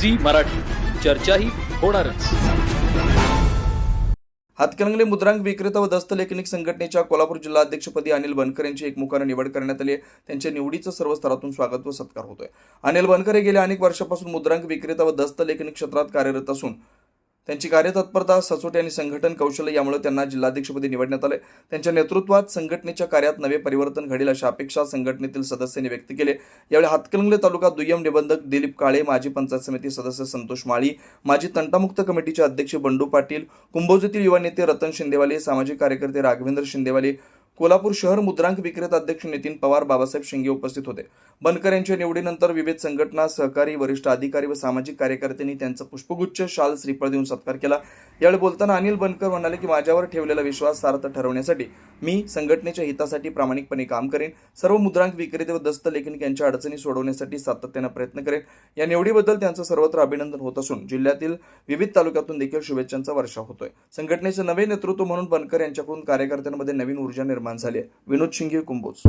Zee Marathi. चर्चाही होणारच. हातकणंगले मुद्रांक विक्रेता व दस्तलेखनिक संघटनेच्या कोल्हापूर जिल्हा अध्यक्षपदी अनिल बनकर यांची एकमुखानं निवड करण्यात आली आहे. त्यांच्या निवडीचं सर्व स्तरातून स्वागत व सत्कार होतोय. अनिल बनकर हे गेल्या अनेक वर्षापासून मुद्रांक विक्रेता व दस्तलेखनिक क्षेत्रात कार्यरत असून त्यांची कार्यतत्परता सचोटी आणि संघटन कौशल्य यामुळे त्यांना जिल्हाध्यक्षपदी निवडण्यात आले. त्यांच्या नेतृत्वात संघटनेच्या कार्यात नवे परिवर्तन घडेल अशा अपेक्षा संघटनेतील सदस्यांनी व्यक्त केले. यावेळी हातकलंगले तालुका दुय्यम निबंधक दिलीप काळे माजी पंचायत समिती सदस्य संतोष माळी माजी तंटामुक्त कमिटीचे अध्यक्ष बंडू पाटील कुंभोजीतील युवा नेते रतन शिंदेवाले सामाजिक कार्यकर्ते राघवेंद्र शिंदेवाले कोल्हापूर शहर मुद्रांक विक्रेता अध्यक्ष नितीन पवार बाबासाहेब शिंगे उपस्थित होते. बनकर यांच्या निवडीनंतर विविध संघटना सहकारी वरिष्ठ अधिकारी व सामाजिक कार्यकर्त्यांनी त्यांचा पुष्पगुच्छ शाल श्रीफळ देऊन सत्कार केला. यावेळी बोलताना अनिल बनकर म्हणाले की माझ्यावर ठेवलेला विश्वास सार्थ ठरवण्यासाठी मी संघटनेच्या हितासाठी प्रामाणिकपणे काम करेन. सर्व मुद्रांक विक्रेते व दस्तलेखनिक यांच्या अडचणी सोडवण्यासाठी सातत्यानं प्रयत्न करेन. या निवडीबद्दल त्यांचं सर्वत्र अभिनंदन होत असून जिल्ह्यातील विविध तालुक्यातून देखील शुभेच्छांचा वर्षा होतोय. संघटनेचे नवे नेतृत्व म्हणून बनकर यांच्याकडून कार्यकर्त्यांमध्ये नवीन ऊर्जा निर्माण निर्माण झाली आहे विनोद शिंगे कुंभोज